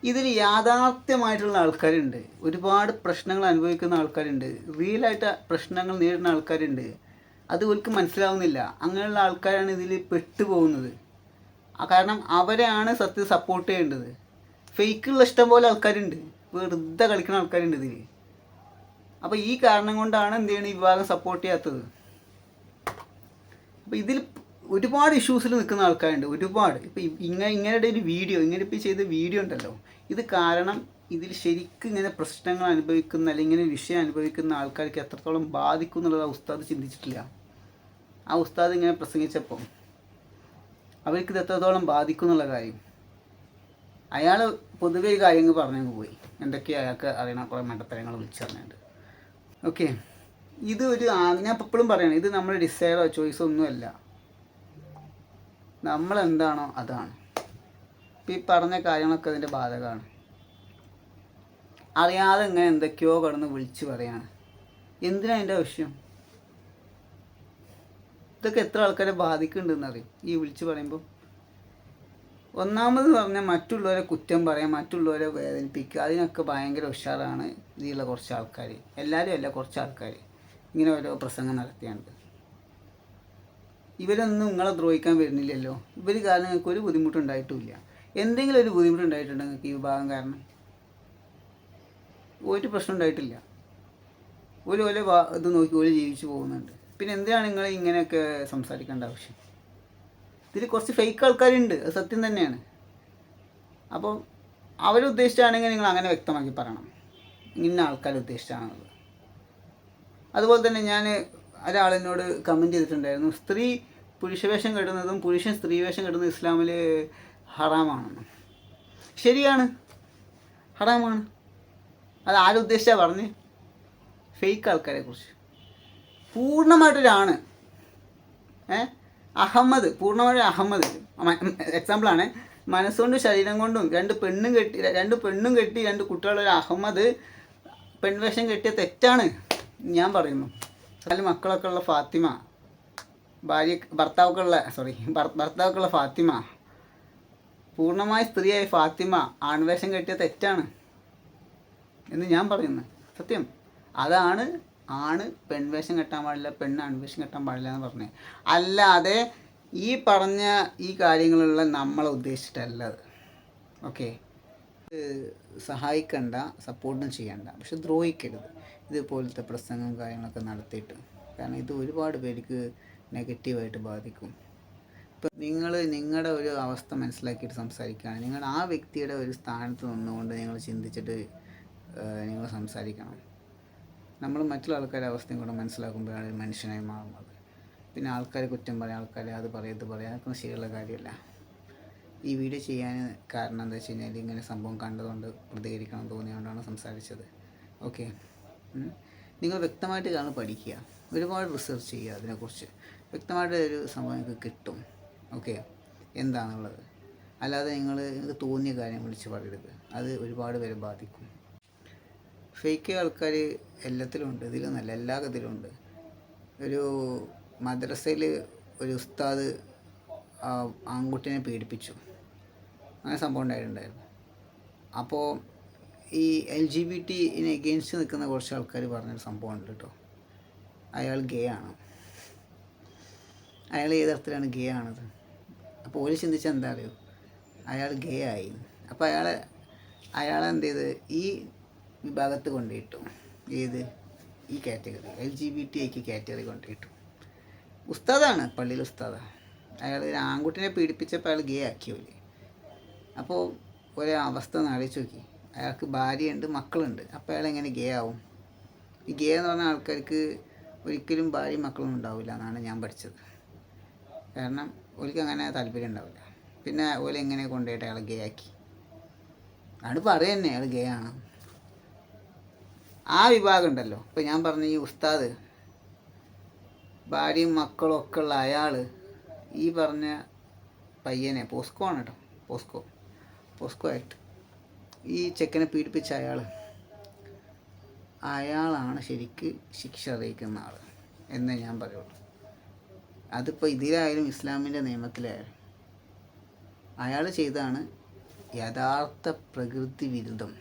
ഇതിൽ യാഥാർത്ഥ്യമായിട്ടുള്ള ആൾക്കാരുണ്ട്. ഒരുപാട് പ്രശ്നങ്ങൾ അനുഭവിക്കുന്ന ആൾക്കാരുണ്ട്. റിയലായിട്ട് പ്രശ്നങ്ങൾ നേരിടുന്ന ആൾക്കാരുണ്ട്. അത് ഒരിക്കലും മനസ്സിലാവുന്നില്ല. അങ്ങനെയുള്ള ആൾക്കാരാണ് ഇതിൽ പെട്ടുപോകുന്നത്. കാരണം അവരെയാണ് സത്യം സപ്പോർട്ട് ചെയ്യേണ്ടത്. ഫേക്കുള്ള ഇഷ്ടം പോലെ ആൾക്കാരുണ്ട്. വെറുതെ കളിക്കുന്ന ആൾക്കാരുണ്ട് ഇതിൽ അപ്പോൾ ഈ കാരണം കൊണ്ടാണ് എന്ത് ചെയ്യണം ഈ വിഭാഗം സപ്പോർട്ട് ചെയ്യാത്തത്. അപ്പോൾ ഇതിൽ ഒരുപാട് ഇഷ്യൂസിൽ നിൽക്കുന്ന ആൾക്കാരുണ്ട്. ഒരുപാട്. ഇപ്പോൾ ഇങ്ങനെ ഇങ്ങനെയുടെ ഒരു വീഡിയോ ഇങ്ങനെ ഇപ്പോൾ ചെയ്ത വീഡിയോ ഉണ്ടല്ലോ. ഇത് കാരണം ഇതിൽ ശരിക്കും ഇങ്ങനെ പ്രശ്നങ്ങൾ അനുഭവിക്കുന്ന അല്ലെങ്കിൽ ഇങ്ങനെ വിഷയം അനുഭവിക്കുന്ന ആൾക്കാർക്ക് എത്രത്തോളം ബാധിക്കും എന്നുള്ളത് ആ ഉസ്താദ് ചിന്തിച്ചിട്ടില്ല. ആ ഉസ്താദ് ഇങ്ങനെ പ്രസംഗിച്ചപ്പോൾ അവർക്കിത് എത്രത്തോളം ബാധിക്കും എന്നുള്ള കാര്യം. അയാൾ പൊതുവേ ഒരു കാര്യങ്ങൾ പറഞ്ഞു പോയി. എന്തൊക്കെയാണ് അയാൾക്ക് അറിയണ കുറേ മണ്ടത്തരങ്ങൾ വിളിച്ചറിഞ്ഞിട്ട് ഓക്കെ ഇത് ഒരു ഞാൻ എപ്പോഴും പറയണം ഇത് നമ്മുടെ ഡിസൈറോ ചോയ്സോ ഒന്നുമല്ല. നമ്മളെന്താണോ അതാണ്. ഈ പറഞ്ഞ കാര്യങ്ങളൊക്കെ അതിന്റെ ബാധകമാണ്. അറിയാതെ ഇങ്ങനെ എന്തൊക്കെയോ കടന്ന് വിളിച്ചു പറയാണ്. എന്തിനാ അതിന്റെ ആവശ്യം? ഇതൊക്കെ എത്ര ആൾക്കാരെ ബാധിക്കുന്നുണ്ടെന്ന് അറിയും ഈ വിളിച്ചു പറയുമ്പോൾ ഒന്നാമത് പറഞ്ഞാൽ മറ്റുള്ളവരെ കുറ്റം പറയാം മറ്റുള്ളവരെ വേദനിപ്പിക്കുക അതിനൊക്കെ ഭയങ്കര ഉഷാറാണ് ഇതിലുള്ള കുറച്ച് ആൾക്കാർ എല്ലാവരും അല്ല കുറച്ച് ആൾക്കാർ ഇങ്ങനെ ഓരോ പ്രസംഗം നടത്തിയാണ്ട്. ഇവരൊന്നും നിങ്ങളെ ദ്രോഹിക്കാൻ വരുന്നില്ലല്ലോ. ഇവർ കാരണം നിങ്ങൾക്ക് ഒരു ബുദ്ധിമുട്ടുണ്ടായിട്ടുമില്ല എന്തെങ്കിലും ഒരു ബുദ്ധിമുട്ടുണ്ടായിട്ടുണ്ടോ നിങ്ങൾക്ക് ഈ വിഭാഗം കാരണം? ഒരു പ്രശ്നം ഉണ്ടായിട്ടില്ല. ഒരു ഓലെ ഇത് നോക്കി ഓൽ ജീവിച്ചു പോകുന്നുണ്ട്. പിന്നെ എന്തിനാണ് നിങ്ങൾ ഇങ്ങനെയൊക്കെ സംസാരിക്കേണ്ട ആവശ്യം? ഇതിൽ കുറച്ച് ഫേക്ക് ആൾക്കാരുണ്ട് അത് സത്യം തന്നെയാണ്. അപ്പോൾ അവരുദ്ദേശിച്ചാണെങ്കിൽ നിങ്ങൾ അങ്ങനെ വ്യക്തമാക്കി പറയണം. ഇന്ന ആൾക്കാർ ഉദ്ദേശിച്ചാണുള്ളത് അതുപോലെ തന്നെ ഞാൻ ഒരാളെന്നോട് കമന്റ് ചെയ്തിട്ടുണ്ടായിരുന്നു സ്ത്രീ പുരുഷവേഷം കെടുന്നതും പുരുഷൻ സ്ത്രീവേഷം കെട്ടുന്നതും ഇസ്ലാമിൽ ഹറാമാണെന്ന് ശരിയാണ്. ഹറാമാണ്. അത് ആരുദ്ദേശിച്ചാ പറഞ്ഞ്? ഫേക്ക് ആൾക്കാരെ കുറിച്ച്. പൂർണമായിട്ടൊരാണ്. ഏ? അഹമ്മദ്. പൂർണമായിട്ട് അഹമ്മദ്. എക്സാമ്പിളാണ് മനസ്സുകൊണ്ടും ശരീരം കൊണ്ടും രണ്ട് പെണ്ണും കെട്ടി രണ്ട് പെണ്ണും കെട്ടി രണ്ട് കുട്ടികളൊരു അഹമ്മദ് പെൺവേഷം കെട്ടിയ തെറ്റാണ് ഞാൻ പറയുന്നു. നാല് മക്കളൊക്കെ ഉള്ള ഫാത്തിമ ഭാര്യ ഭർത്താവൊക്കെയുള്ള സോറി ഭർത്താവൊക്കെയുള്ള ഫാത്തിമ പൂർണമായ സ്ത്രീയായ ഫാത്തിമ ആൺവേഷം കെട്ടിയ തെറ്റാണ് എന്ന് ഞാൻ പറയുന്നു. സത്യം. അതാണ് ആണ് പെൺവേഷം കെട്ടാൻ പാടില്ല പെണ്ണ് ആൺവേഷം കെട്ടാൻ പാടില്ല എന്ന് പറഞ്ഞത്. അല്ലാതെ ഈ പറഞ്ഞ ഈ കാര്യങ്ങളുള്ള നമ്മളെ ഉദ്ദേശിച്ചിട്ടല്ല അത് ഓക്കെ സഹായിക്കണ്ട സപ്പോർട്ടും ചെയ്യണ്ട. പക്ഷെ ദ്രോഹിക്കരുത്. ഇതുപോലത്തെ പ്രസംഗം കാര്യങ്ങളൊക്കെ നടത്തിയിട്ട്. കാരണം ഇത് ഒരുപാട് പേർക്ക് നെഗറ്റീവായിട്ട് ബാധിക്കും. ഇപ്പം നിങ്ങൾ നിങ്ങളുടെ ഒരു അവസ്ഥ മനസ്സിലാക്കിയിട്ട് സംസാരിക്കുകയാണ്. നിങ്ങൾ ആ വ്യക്തിയുടെ ഒരു സ്ഥാനത്ത് നിന്നുകൊണ്ട് നിങ്ങൾ ചിന്തിച്ചിട്ട് നിങ്ങൾ സംസാരിക്കണം. നമ്മൾ മറ്റുള്ള ആൾക്കാരുടെ അവസ്ഥയും കൂടെ മനസ്സിലാക്കുമ്പോഴാണ് ഒരു മനുഷ്യനായി മാറുന്നത്. പിന്നെ ആൾക്കാരെ കുറ്റം പറയാം ആൾക്കാരെ അത് പറയാം പറയാം അതൊക്കെ ശരിയുള്ള കാര്യമല്ല. ഈ വീഡിയോ ചെയ്യാൻ കാരണം എന്താ വെച്ച് കഴിഞ്ഞാൽ ഇങ്ങനെ സംഭവം കണ്ടതുകൊണ്ട് പ്രതികരിക്കണം തോന്നിയതുകൊണ്ടാണ് സംസാരിച്ചത്. ഓക്കെ. നിങ്ങൾ വ്യക്തമായിട്ട് കാണാൻ പഠിക്കുക. ഒരുപാട് റിസർച്ച് ചെയ്യുക അതിനെക്കുറിച്ച്. വ്യക്തമായിട്ട് ഒരു സംഭവം നിങ്ങൾക്ക് കിട്ടും. ഓക്കെ. എന്താണെന്നുള്ളത് അല്ലാതെ നിങ്ങൾ നിങ്ങൾക്ക് തോന്നിയ കാര്യം വിളിച്ച് പറയരുത്. അത് ഒരുപാട് പേരെ ബാധിക്കും. ഫേക്ക് ആൾക്കാർ എല്ലാത്തിലും ഉണ്ട് ഇതിലൊന്നല്ല എല്ലാ ഇതിലുമുണ്ട് ഒരു മദ്രസയിൽ ഒരു ഉസ്താദ് ആൺകുട്ടിനെ പീഡിപ്പിച്ചു. അങ്ങനെ സംഭവം ഉണ്ടായിട്ടുണ്ടായിരുന്നു. അപ്പോൾ ഈ എൽ ജി ബി ടിന് എഗെയിൻസ്റ്റ് നിൽക്കുന്ന കുറച്ച് ആൾക്കാർ പറഞ്ഞൊരു സംഭവം ഉണ്ട് കേട്ടോ. അയാൾ ഗേ ആണ്. അയാൾ ഏത് അർത്ഥത്തിലാണ് ഗേ ആണത്? അപ്പോൾ ഓര് ചിന്തിച്ചാൽ എന്താ അറിയോ അയാൾ ഗേ ആയി. അപ്പോൾ അയാളെ അയാളെ എന്ത് ചെയ്ത്? ഈ വിഭാഗത്ത് കൊണ്ടുപോയിട്ടു ഏത്? ഈ category L G B T ഐക്ക് കാറ്റഗറി കൊണ്ടുപോയിട്ടു ഉസ്താദാണ് പള്ളിയിൽ ഉസ്താദാണ് അയാൾ ഒരു ആൺകുട്ടിനെ പീഡിപ്പിച്ചപ്പോൾ അയാൾ ഗേ ആക്കിയോൽ. അപ്പോൾ ഒരേ അവസ്ഥ നാളിച്ച് നോക്കി. അയാൾക്ക് ഭാര്യയുണ്ട് മക്കളുണ്ട്. അപ്പോൾ അയാൾ എങ്ങനെ ഗേ ആവും? ഈ ഗേ എന്ന് പറഞ്ഞ ആൾക്കാർക്ക് ഒരിക്കലും ഭാര്യയും മക്കളും ഉണ്ടാവില്ല എന്നാണ് ഞാൻ പഠിച്ചത്. കാരണം ഓർക്ക് അങ്ങനെ താല്പര്യം ഉണ്ടാവില്ല. പിന്നെ ഓല എങ്ങനെ കൊണ്ടുപോയിട്ട് അയാൾ ഗേ ആക്കി? അയാൾ പറയുന്നേ അയാൾ ഗേ ആണ്. ആ വിഭാഗം ഉണ്ടല്ലോ. ഇപ്പം ഞാൻ പറഞ്ഞ ഈ ഉസ്താദ് ഭാര്യയും മക്കളും ഒക്കെ ഉള്ള അയാൾ ഈ പറഞ്ഞ പയ്യനെ പോസ്കോ ആണ് കേട്ടോ പോസ്കോ. പോസ്കോ ആക്ട് ഈ ചെക്കനെ പീഡിപ്പിച്ച അയാൾ അയാളാണ് ശരിക്ക് ശിക്ഷ അറിയിക്കുന്ന ആൾ എന്നേ ഞാൻ പറയുള്ളൂ. അതിപ്പോൾ ഇതിലായാലും ഇസ്ലാമിന്റെ നിയമത്തിലായാലും അയാൾ ചെയ്തതാണ് യഥാർത്ഥ പ്രകൃതി വിരുദ്ധം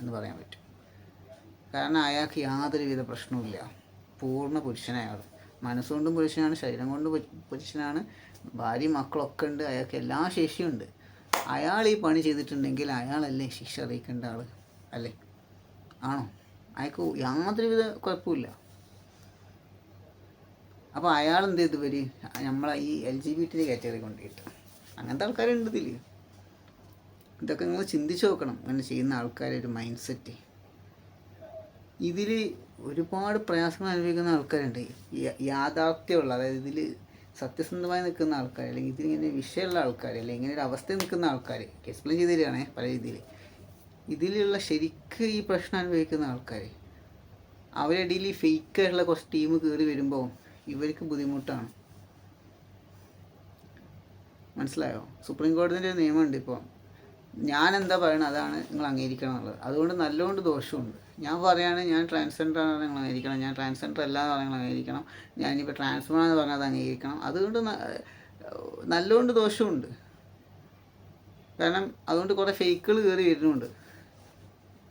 എന്ന് പറയാൻ പറ്റും. കാരണം അയാൾക്ക് യാതൊരുവിധ പ്രശ്നവുമില്ല. പൂർണ പുരുഷനയാൾ മനസ്സുകൊണ്ടും പുരുഷനാണ് ശരീരം കൊണ്ടും പുരുഷനാണ് ഭാര്യയും മക്കളൊക്കെ ഉണ്ട് അയാൾക്ക് എല്ലാ ശേഷിയുണ്ട് അയാൾ ഈ പണി ചെയ്തിട്ടുണ്ടെങ്കിൽ അയാളല്ലേ ശിക്ഷ അറിയിക്കേണ്ട ആൾ അല്ലേ? ആണോ? അയാൾക്ക് യാതൊരുവിധ കുഴപ്പമില്ല അപ്പോൾ അയാൾ എന്ത് ചെയ്തു ഇവർ നമ്മളെ ഈ L G B T category കൊണ്ടിട്ട് അങ്ങനത്തെ ആൾക്കാരുണ്ട് ഇതിൽ ഇതൊക്കെ നിങ്ങൾ ചിന്തിച്ച് നോക്കണം. അങ്ങനെ ചെയ്യുന്ന ആൾക്കാരുടെ ഒരു മൈൻഡ് സെറ്റ് ഇതിൽ ഒരുപാട് പ്രയാസങ്ങൾ അനുഭവിക്കുന്ന ആൾക്കാരുണ്ട്. യാഥാർത്ഥ്യമുള്ള അതായത് ഇതിൽ സത്യസന്ധമായി നിൽക്കുന്ന ആൾക്കാർ അല്ലെങ്കിൽ ഇതിലിങ്ങനെ വിഷയമുള്ള ആൾക്കാർ അല്ലെങ്കിൽ ഇങ്ങനെ ഒരു അവസ്ഥയിൽ നിൽക്കുന്ന ആൾക്കാർ എക്സ്പ്ലെയിൻ ചെയ്ത് തരികയാണേ പല രീതിയിൽ ഇതിലുള്ള ശരിക്ക് ഈ പ്രശ്നം അനുഭവിക്കുന്ന ആൾക്കാർ അവരുടെ ഇടയിൽ ഈ ഫേക്കായിട്ടുള്ള കുറച്ച് ടീം കയറി വരുമ്പോൾ ഇവർക്ക് ബുദ്ധിമുട്ടാണ്. മനസ്സിലായോ? സുപ്രീം കോടതിന്റെ ഒരു നിയമമുണ്ട് ഇപ്പോൾ ഞാൻ എന്താ പറയണത്? അതാണ് നിങ്ങൾ അംഗീകരിക്കണം എന്നുള്ളത് അതുകൊണ്ട് നല്ലതുകൊണ്ട് ദോഷമുണ്ട്. ഞാൻ പറയുകയാണ് ഞാൻ ട്രാൻസ്ജെൻഡർ ആണ് നിങ്ങൾ അംഗീകരിക്കണം. ഞാൻ ട്രാൻസ്ജെൻഡർ അല്ല എന്ന് പറഞ്ഞാൽ അംഗീകരിക്കണം. ഞാനിപ്പോൾ ട്രാൻസ്ഫോർ എന്ന് പറഞ്ഞാൽ അത് അംഗീകരിക്കണം. അതുകൊണ്ട് നല്ലതുകൊണ്ട് ദോഷമുണ്ട്. കാരണം അതുകൊണ്ട് കുറേ ഫേക്കുകൾ കയറി വരുന്നുണ്ട്.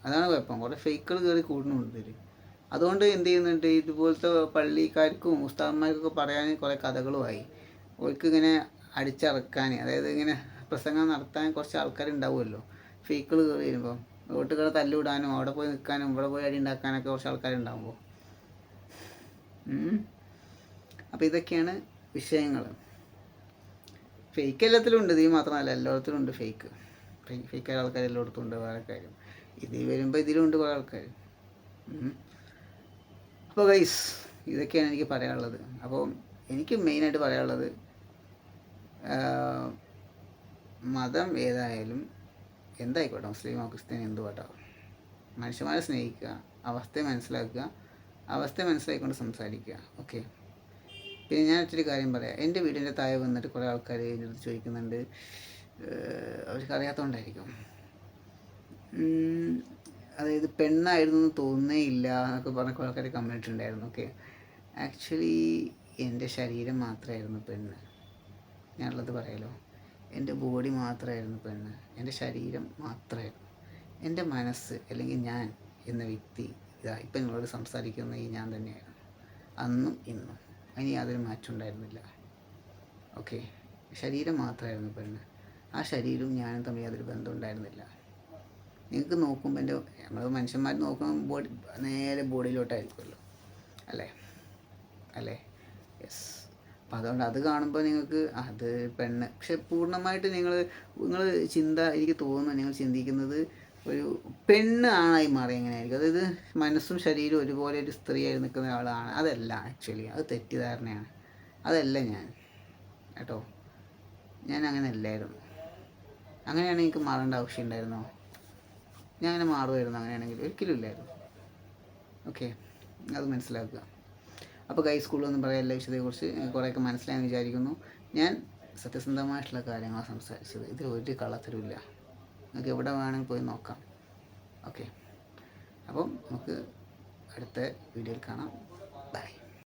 അതാണ് കുഴപ്പം. കുറേ ഫേക്കുകൾ കയറി കൂടുന്നുണ്ട് ഇതിൽ അതുകൊണ്ട് എന്ത് ചെയ്യുന്നുണ്ട്? ഇതുപോലത്തെ പള്ളിക്കാർക്കും ഉസ്താദന്മാർക്കൊക്കെ പറയാൻ കുറേ കഥകളുമായി. ഇങ്ങനെ അടിച്ചറക്കാൻ അതായത് ഇങ്ങനെ പ്രസംഗം നടത്താൻ കുറച്ച് ആൾക്കാരുണ്ടാവുമല്ലോ. ഫീക്കിൾ കയറി വരുമ്പോൾ വീട്ടുകളെ തല്ലുവിടാനും അവിടെ പോയി നിൽക്കാനും ഇവിടെ പോയി അടി ഉണ്ടാക്കാനൊക്കെ കുറച്ച് ആൾക്കാരുണ്ടാകുമ്പോൾ അപ്പോൾ ഇതൊക്കെയാണ് വിഷയങ്ങൾ ഫേക്ക് എല്ലാത്തിലും ഉണ്ട്. ഇത് മാത്രമല്ല എല്ലായിടത്തിലും ഉണ്ട് ഫേക്ക് ഫേക്ക് ആൾക്കാർ എല്ലായിടത്തും ഉണ്ട് വേറെ കാര്യം. ഇതിൽ വരുമ്പോൾ ഇതിലും ഉണ്ട് കുറേ ആൾക്കാർ അപ്പോൾ ഗൈസ് ഇതൊക്കെയാണ് എനിക്ക് പറയാനുള്ളത്. അപ്പോൾ എനിക്ക് മെയിനായിട്ട് പറയാനുള്ളത് മതം ഏതായാലും എന്തായിക്കോട്ടെ മുസ്ലിമോ ക്രിസ്ത്യൻ എന്തു കേട്ടോ മനുഷ്യന്മാരെ സ്നേഹിക്കുക അവസ്ഥയെ മനസ്സിലാക്കുക അവസ്ഥയെ മനസ്സിലാക്കിക്കൊണ്ട് സംസാരിക്കുക ഓക്കെ പിന്നെ ഞാൻ ഒറ്റൊരു കാര്യം പറയാം. എന്റെ വീടിന്റെ താഴെ വന്നിട്ട് കുറേ ആൾക്കാർ എന്റെ അടുത്ത് ചോദിക്കുന്നുണ്ട്. അവർക്ക് അറിയാത്തതുകൊണ്ടായിരിക്കും അതായത് പെണ്ണായിരുന്നു എന്ന് തോന്നുന്നേ ഇല്ല എന്നൊക്കെ പറഞ്ഞ ആൾക്കാർ കമന്റ് ഉണ്ടായിരുന്നു ഓക്കെ ആക്ച്വലി എന്റെ ശരീരം മാത്രമായിരുന്നു പെണ്ണ്. ഞാനുള്ളത് പറയാലോ? എന്റെ ബോഡി മാത്രമായിരുന്നു പെണ്ണ്. എന്റെ ശരീരം മാത്രമായിരുന്നു എന്റെ മനസ്സ് അല്ലെങ്കിൽ ഞാൻ എന്ന വ്യക്തി ഇതാ ഇപ്പം നിങ്ങളോട് സംസാരിക്കുന്ന ഈ ഞാൻ തന്നെയായിരുന്നു. അന്നും ഇന്നും അതിന് യാതൊരു മാറ്റം ഉണ്ടായിരുന്നില്ല. ഓക്കെ ശരീരം മാത്രമായിരുന്നു പെണ്ണ്. ആ ശരീരവും ഞാനും തമ്മിൽ യാതൊരു ബന്ധം ഉണ്ടായിരുന്നില്ല. നിങ്ങൾക്ക് നോക്കുമ്പോൾ എന്റെ നമ്മൾ മനുഷ്യന്മാർ നോക്കുമ്പോൾ ബോഡി നേരെ ബോഡിയിലോട്ടായിരിക്കുമല്ലോ അല്ലേ? അല്ലേ? യെസ് അപ്പം അതുകൊണ്ട് അത് കാണുമ്പോൾ നിങ്ങൾക്ക് അത് പെണ്ണ്. പക്ഷെ പൂർണമായിട്ട് നിങ്ങൾ നിങ്ങൾ ചിന്ത എനിക്ക് തോന്നുന്നു നിങ്ങൾ ചിന്തിക്കുന്നത് ഒരു പെണ്ണ് ആണായി മാറി എങ്ങനെയായിരിക്കും? അതായത് മനസ്സും ശരീരവും ഒരുപോലെ ഒരു സ്ത്രീയായി നിൽക്കുന്ന ഒരാളാണ് അതല്ല ആക്ച്വലി അത് തെറ്റിദ്ധാരണയാണ്. അതല്ല ഞാൻ. കേട്ടോ? ഞാൻ അങ്ങനെ അല്ലായിരുന്നു. അങ്ങനെയാണ് എനിക്ക് മാറേണ്ട ആവശ്യം ഉണ്ടായിരുന്നോ? ഞാൻ അങ്ങനെ മാറുമായിരുന്നു അങ്ങനെയാണെങ്കിൽ. ഒരിക്കലും ഇല്ലായിരുന്നു. ഓക്കെ അത് മനസ്സിലാക്കുക. അപ്പോൾ കൈ സ്കൂളൊന്നും പറയാനില്ല വിഷയത്തെക്കുറിച്ച് കുറേയൊക്കെ മനസ്സിലായെന്ന് വിചാരിക്കുന്നു. ഞാൻ സത്യസന്ധമായിട്ടുള്ള കാര്യങ്ങളാണ് സംസാരിച്ചത്. ഇതിൽ ഒരു കള്ളത്തരമില്ല നിങ്ങൾക്ക് എവിടെ വേണമെങ്കിൽ പോയി നോക്കാം. ഓക്കെ അപ്പം നമുക്ക് അടുത്ത വീഡിയോയിൽ കാണാം. ബൈ